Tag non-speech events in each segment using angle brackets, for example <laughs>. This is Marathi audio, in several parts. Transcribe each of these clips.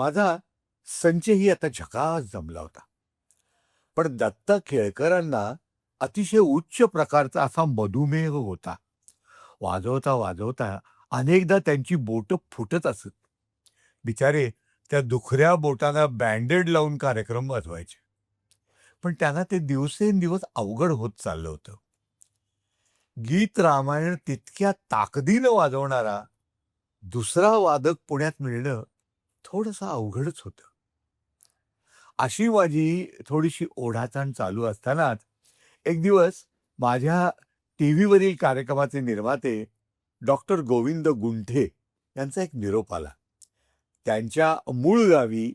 माझा संचही आता झकास जमला होता. पण दत्ता केळकरांना अतिशय उच्च प्रकारचा असा मधुमेह होता. वाजवता वाजवता अनेकदा त्यांची बोट फुटत असत. बिचारे त्या दुखऱ्या बोटांना बँडेड लावून कार्यक्रम वाजवायचे. पण त्यांना ते दिवसेंदिवस अवघड होत चाललं होतं. गीत रामायण तितक्या ताकदीनं वाजवणारा दुसरा वादक पुण्यात मिळणं थोडंसं अवघडच होतं. अशी माझी थोडीशी ओढाताण चालू असतानाच एक दिवस माझ्या टी व्हीवरील कार्यक्रमाचे निर्माते डॉक्टर गोविंद गुंठे यांचा एक निरोप आला. त्यांच्या मूळ गावी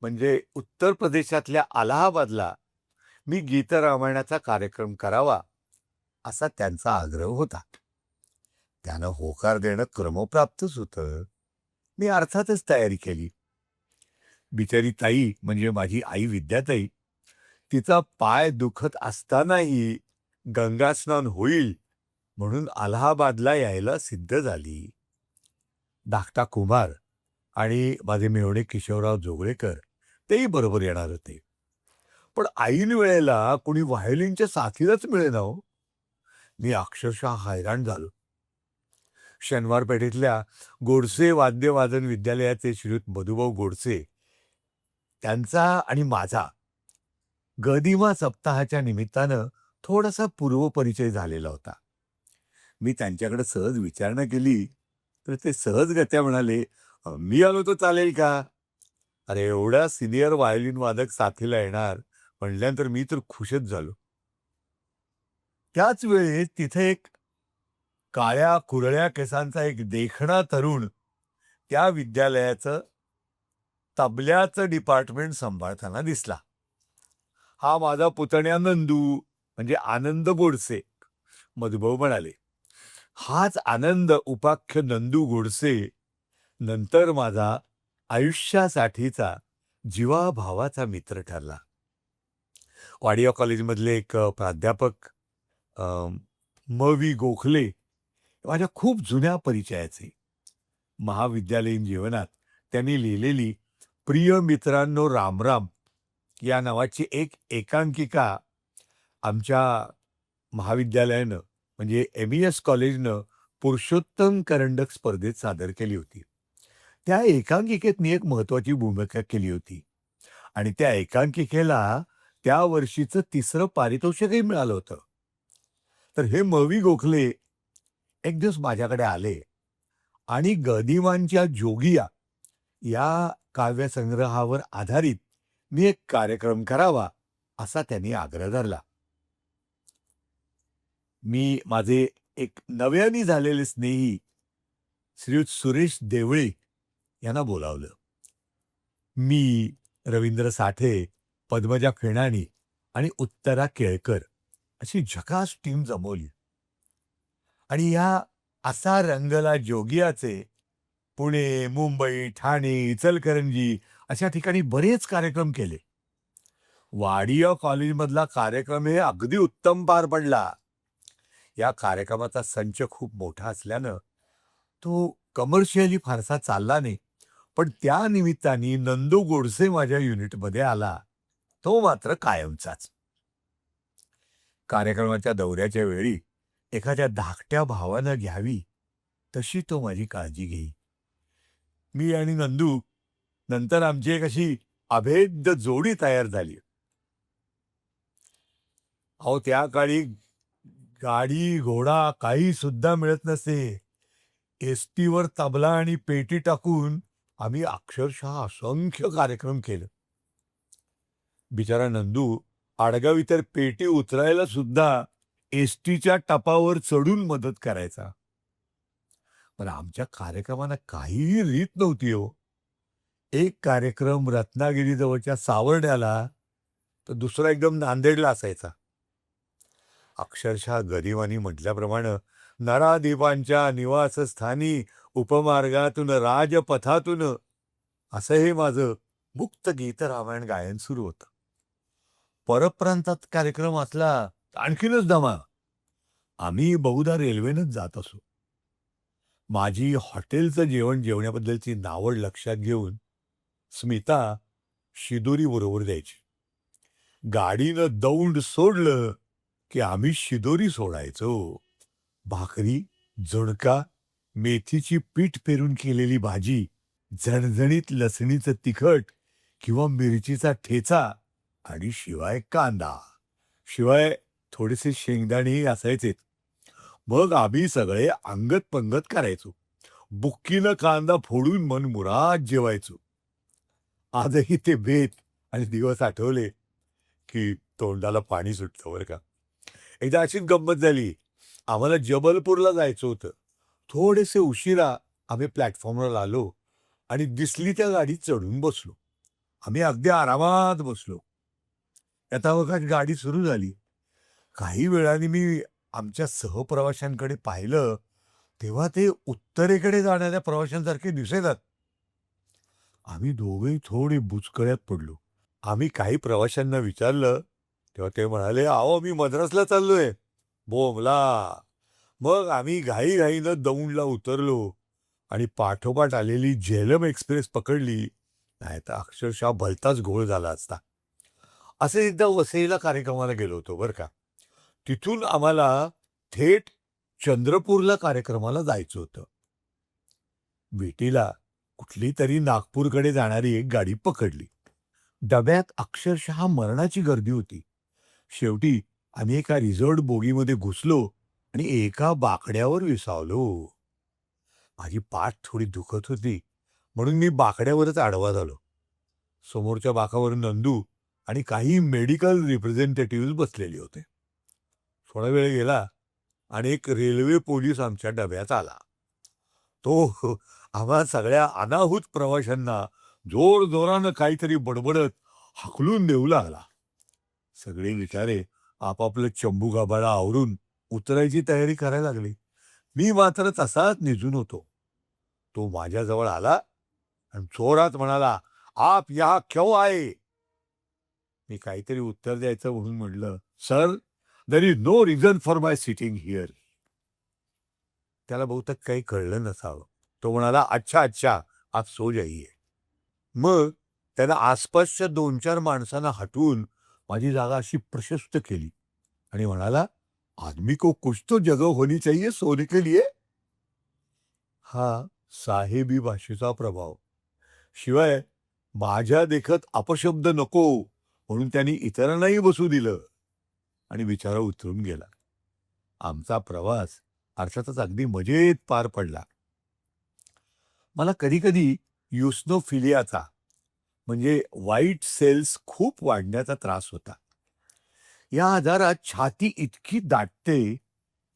म्हणजे उत्तर प्रदेशातल्या अलाहाबादला मी गीतरामायणाचा कार्यक्रम करावा असा त्यांचा आग्रह होता. त्यानं होकार देणं क्रमप्राप्तच होतं. मी अर्थातच तयारी केली. बिचारी ताई म्हणजे माझी आई विद्याताई तिचा पाय दुखत असतानाही गंगास्नान होईल म्हणून अलाहाबादला यायला सिद्ध झाली. धाकटा कुमार आणि माझे मेवणे किशोरराव जोगळेकर तेही बरोबर येणार होते. पण ऐन वेळेला कोणी व्हायोलिनच्या साथीलाच मिळेना हो. मी अक्षरशः हैराण झालो. शनिवार पेठेतल्या गोडसे वाद्यवादन विद्यालयाचे श्रीयुत मधुभाऊ गोडसे त्यांचा आणि माझा गदिमा सप्ताहाच्या निमित्तानं थोडासा पूर्वपरिचय झालेला होता. मी त्यांच्याकडे सहज विचारणा केली तर ते सहजगत्या म्हणाले मी आलो तर चालेल का? अरे एवढा सिनियर व्हायोलिन वादक साथीला येणार म्हणल्यानंतर मी तर खुशच झालो. त्याच वेळेस तिथे एक काळ्या कुरळ्या केसांचा एक देखणा तरुण त्या विद्यालयाचं तबल्याचं डिपार्टमेंट सांभाळताना दिसला. हा माझा पुतण्या नंदू म्हणजे आनंद गोडसे. मधुभाऊ म्हणाले हाच आनंद उपाख्य नंदू गोडसे नंतर माझा आयुष्यासाठीचा जीवाभावाचा मित्र ठरला. वाडिया कॉलेजमधले एक प्राध्यापक मवी म. गोखले माझ्या खूप जुन्या परिचयाचे. महाविद्यालयीन जीवनात त्यांनी लिहिलेली प्रिय मित्रांनो रामराम या नावाची एक एकांकिका आमच्या महाविद्यालयानं म्हणजे एम ई एस कॉलेजनं पुरुषोत्तम करंडक स्पर्धेत सादर केली होती. त्या एकांकिकेत मी एक महत्वाची भूमिका केली होती. आणि त्या एकांकिकेला त्या वर्षीचं तिसरं पारितोषिकही मिळालं होतं. तर हे मवी गोखले एक दिवस माझ्याकडे आले आणि गदिमांच्या जोगिया या काव्यसंग्रहावर आधारित मी एक कार्यक्रम करावा असा त्यांनी आग्रह धरला. मी माझे एक नव्याने झालेले स्नेही श्रीयुत सुरेश देवळे यांना बोलावलं. मी रवींद्र साठे पद्मजा खेणाणी आणि उत्तरा केळकर अशी झकास टीम जमवली. आणि या असा रंगला जोगियाचे पुणे मुंबई ठाणे इचलकरंजी अशा ठिकाणी बरेच कार्यक्रम केले. वाडिया कॉलेजमधला कार्यक्रम हे अगदी उत्तम पार पडला. या कार्यक्रमाचा संच खूप मोठा असल्यानं तो कमर्शियली फारसा चालला नाही पण त्या निमित्ताने नंदू गोडसे माझ्या युनिटमध्ये आला. तो मात्र कायमचाच. कार्यक्रमाच्या दौऱ्याच्या वेळी एखाद्या धाकट्या भावानं घ्यावी तशी तो माझी काळजी घेई मी आणि नंदू नंतर आमची एक अशी अभेद्य जोडी तयार झाली. अहो त्या काळी गाडी घोडा काही सुद्धा मिळत नसे. एस टीवर तबला आणि पेटी टाकून आम्ही अक्षरशः असंख्य कार्यक्रम केलं. बिचारा नंदू आडगावी तर पेटी उतरायला सुद्धा एसटीच्या टपावर चढून मदत करायचा. पण आमच्या कार्यक्रमांना काहीही रीत नव्हती हो. एक कार्यक्रम रत्नागिरीजवळच्या सावर्ड्याला तर दुसरा एकदम नांदेडला असायचा. अक्षरशः गरिबांनी म्हटल्याप्रमाणे नरादीपांच्या निवासस्थानी उपमार्गातून राजपथातून असं हे माझं मुक्त गीत रामायण गायन सुरू होतं. परप्रांतात कार्यक्रम असला आणखीनच दमा. आम्ही बहुधा रेल्वेनंच जात असो. माझी हॉटेलचं जेवण जेवण्याबद्दलची नावड लक्षात घेऊन स्मिता शिदोरी बरोबर द्यायची. गाडीनं दौंड सोडलं की आम्ही शिदोरी सोडायचो. भाकरी झुणका मेथीची पीठ पेरून केलेली भाजी झणझणीत लसणीचं तिखट किंवा मिरचीचा ठेचा आणि शिवाय कांदा. शिवाय थोडेसे शेंगदाणेही असायचे मग आम्ही सगळे अंगत पंगत करायचो. बुक्कीनं कांदा फोडून मनमुराद जेवायचो. आजही ते बेत आणि दिवस आठवले की तोंडाला पाणी सुटतं बरं का. एकदा अशीच गंमत झाली. आम्हाला जबलपूरला जायचं होतं. थोडेसे उशिरा आम्ही प्लॅटफॉर्मवर आलो आणि दिसली त्या गाडीत चढून बसलो. आम्ही अगदी आरामात बसलो. यथावकाश गाडी सुरू झाली. काही वेळाने मी आमच्या सहप्रवाशांकडे पाहिलं तेव्हा ते उत्तरेकडे जाणाऱ्या प्रवाशांसारखे दिसेनात आम्ही दोघेही थोडे बुचकळ्यात पडलो. आम्ही काही प्रवाशांना विचारलं तेव्हा ते म्हणाले अहो मी मद्रासला चाललोय. बोमला. मग आम्ही घाईघाईनं दौंडला उतरलो आणि पाठोपाठ आलेली झेलम एक्सप्रेस पकडली नाही तर अक्षरशः भलताच घोळ झाला असता. असे एकदा वसईला कार्यक्रमाला गेलो होतो बरं का. तिथून आम्हाला थेट चंद्रपूरला कार्यक्रमाला जायचं होतं. भेटीला कुठली तरी नागपूरकडे जाणारी एक गाडी पकडली. डब्यात अक्षरशः मरणाची गर्दी होती. शेवटी आम्ही एका रिझॉर्ट बोगीमध्ये घुसलो आणि एका बाकड्यावर विसावलो. माझी पाठ थोडी दुखत होती म्हणून मी बाकड्यावरच आडवा झालो. समोरच्या बाकावर नंदू आणि काही मेडिकल रिप्रेझेंटेटिव्ह बसलेले होते. थोडा वेळ गेला आणि एक रेल्वे पोलीस आमच्या डब्यात आला. तो <laughs> आम्हा सगळ्या अनाहूत प्रवाशांना जोर जोरानं काहीतरी बडबडत हाकलून देऊ लागला. सगळे विचारे आपापलं चंबू गाबाळा आवरून उतरायची तयारी करायला लागली. मी मात्र तसाच निजून होतो. तो माझ्याजवळ आला आणि जोरात म्हणाला आप या क्यों आहे मी काहीतरी उत्तर द्यायचं म्हणून म्हटलं sir there is no reason for my sitting here त्याला बहुतेक काही कळलं नसावं. तो म्हणाला अच्छा अच्छा आप सो जाईये मग त्यानं आसपासच्या दोन चार माणसांना हटवून माझी जागा अशी प्रशस्त केली. आणि म्हणाला आदमी को कुछ तो जगह होनी चाहिए सोने के लिए. हा साहेबी भाषेचा प्रभाव. शिवाय माझ्या देखत अपशब्द नको म्हणून त्यांनी इतरांनाही बसू दिलं. आणि बिचारा उतरून गेला. आमचा प्रवास अर्थातच अगदी मजेत पार पडला. मला कधी कधी युस्नोफिलियाचा म्हणजे वाईट सेल्स खूप वाढण्याचा त्रास होता. या आजारात छाती इतकी दाटते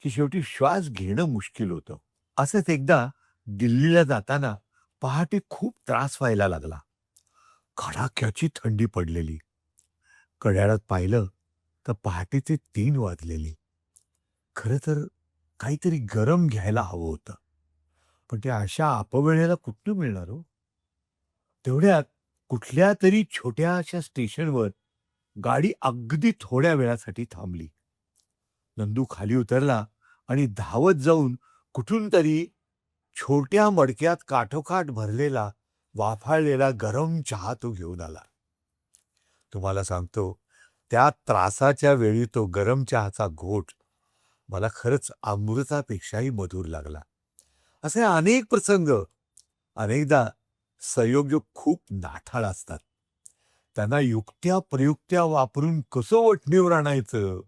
की शेवटी श्वास घेणं मुश्किल होतं. असंच एकदा दिल्लीला जाताना पहाटे खूप त्रास व्हायला लागला. कडाक्याची थंडी पडलेली. कड्याळात पाहिलं तर पहाटेचे तीन वाजलेली. खरं तर काहीतरी गरम घ्यायला हवं होतं. पण ते अशा अपवेळेला कुठनं मिळणार हो? तेवढ्यात कुठल्या तरी छोट्या अशा स्टेशनवर गाडी अगदी थोड्या वेळासाठी थांबली. नंदू खाली उतरला आणि धावत जाऊन कुठून तरी छोट्या मडक्यात काठोकाठ भरलेला वाफाळलेला गरम चहा तो घेऊन आला. तुम्हाला सांगतो त्या त्रासाच्या वेळी तो गरम चहाचा घोट मला खरंच अमृतापेक्षाही मधुर लागला. असे अनेक प्रसंग अनेकदा संयोग खूप नाठाळ असतात. त्यांना युक्त्या प्रयुक्त्या वापरून कसं वठणीवर आणायचं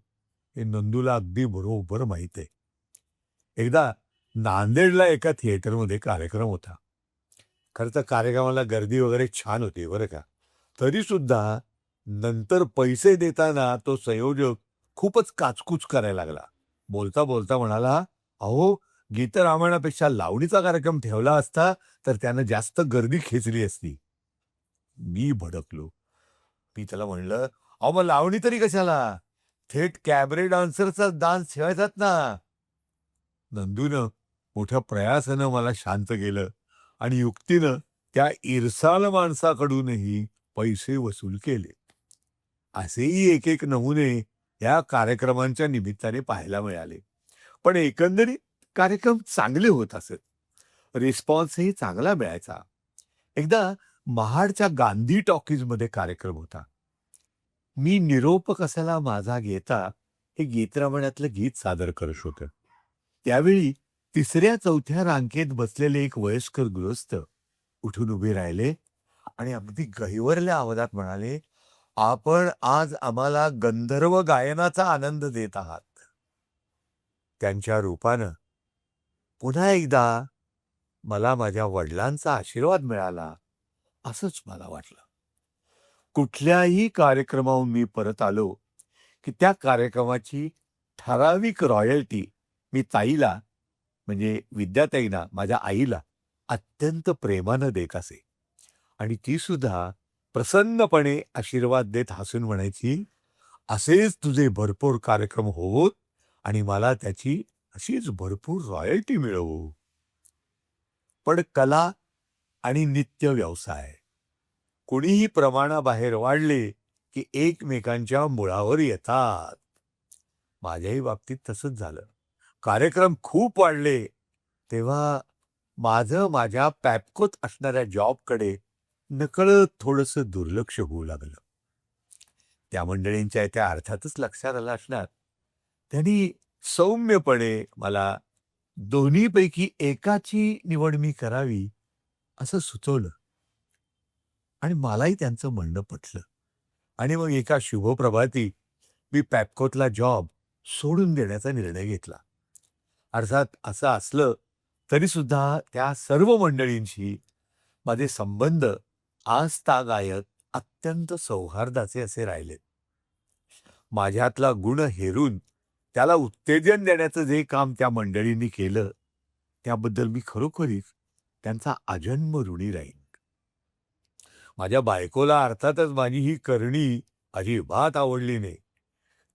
हे नंदूला अगदी बरोबर माहीत आहे. एकदा नांदेडला एका थिएटरमध्ये कार्यक्रम होता. खरं तर कार्यक्रमाला गर्दी वगैरे छान होती बरं का. तरी सुद्धा नंतर पैसे देताना तो संयोजक खूपच काचकूच करायला लागला. बोलता बोलता म्हणाला अहो गीतरामायणापेक्षा लावणीचा कार्यक्रम ठेवला असता तर त्यानं जास्त गर्दी खेचली असती. मी भडकलो. मी त्याला म्हणलं अहो मग लावणी तरी कशाला? थेट कॅबरे डान्सरचा डान्स ठेवायचात ना. नंदूनं मोठ्या प्रयासानं मला शांत केलं आणि युक्तीनं त्या इरसाल माणसाकडूनही पैसे वसूल केले. असेही एक एक नमुने या कार्यक्रमांच्या निमित्ताने पाहायला मिळाले पण एकंदरीत कार्यक्रम चांगले होत असत रिस्पॉन्सही चांगला मिळायचा एकदा महाडच्या गांधी टॉकीजमध्ये कार्यक्रम होता. मी निरोप कसाला माझा घेता हे गीतरामायणातलं गीत सादर करत होतं. त्यावेळी तिसऱ्या चौथ्या रांकेत बसलेले एक वयस्कर गृहस्थ उठून उभे राहिले आणि अगदी गहिवरल्या आवाजात म्हणाले, "आपण आज आम्हाला गंधर्व गायनाचा आनंद देत आहात." त्यांच्या रूपानं पुन्हा एकदा मला माझ्या वडिलांचा आशीर्वाद मिळाला, असंच मला वाटलं. कुठल्याही कार्यक्रमाहून मी परत आलो, की त्या कार्यक्रमाची ठराविक रॉयल्टी मी ताईला म्हणजे विद्याताईंना, माझ्या आईला अत्यंत प्रेमानं देत असे. आणि ती सुद्धा प्रसन्नपणे आशीर्वाद देत हसून म्हणायची, "असेच तुझे भरपूर कार्यक्रम होवोत आणि मला त्याची अशीच भरपूर रॉयल्टी मिळवू पण कला आणि नित्य व्यवसाय कुणीही प्रमाणाबाहेर वाढले, की एकमेकांच्या मुळावर येतात. माझ्याही बाबतीत तसंच झालं. कार्यक्रम खूप वाढले, तेव्हा माझं माझ्या पॅपकोत असणाऱ्या जॉबकडे नकळत थोडंसं दुर्लक्ष होऊ लागलं. त्या मंडळींच्या त्या अर्थातच लक्षात आलं असणार. त्यांनी सौम्यपणे मला दोन्हीपैकी एकाची निवड मी करावी, असं सुचवलं. आणि मलाही त्यांचं म्हणणं पटलं. आणि मग एका शुभप्रभाती मी पॅपकोतला जॉब सोडून देण्याचा निर्णय घेतला. अर्थात असं असलं तरीसुद्धा त्या सर्व मंडळींशी माझे संबंध आजतागायत अत्यंत सौहार्दाचे असे राहिलेत. माझ्यातला गुण हेरून त्याला उत्तेजन देण्याचं जे काम त्या मंडळींनी केलं, त्याबद्दल मी खरोखरीच त्यांचा अजन्म ऋणी राहीन. माझ्या बायकोला अर्थातच माझी ही करणी अजिबात आवडली नाही.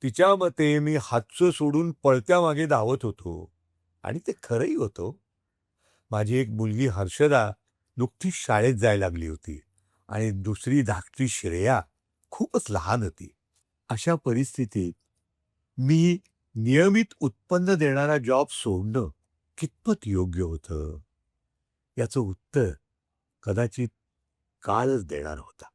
तिच्या मते मी हातचं सोडून पळत्या मागे धावत होतो. आणि ते खरंही होतं. माझी एक मुलगी हर्षदा नुकतीच शाळेत जायला लागली होती आणि दुसरी धाकटी श्रेया खूपच लहान होती. अशा परिस्थितीत मी नियमित उत्पन्न देणारा जॉब सोडणं कितपत योग्य होतं? याचं उत्तर कदाचित कालच देणार होता.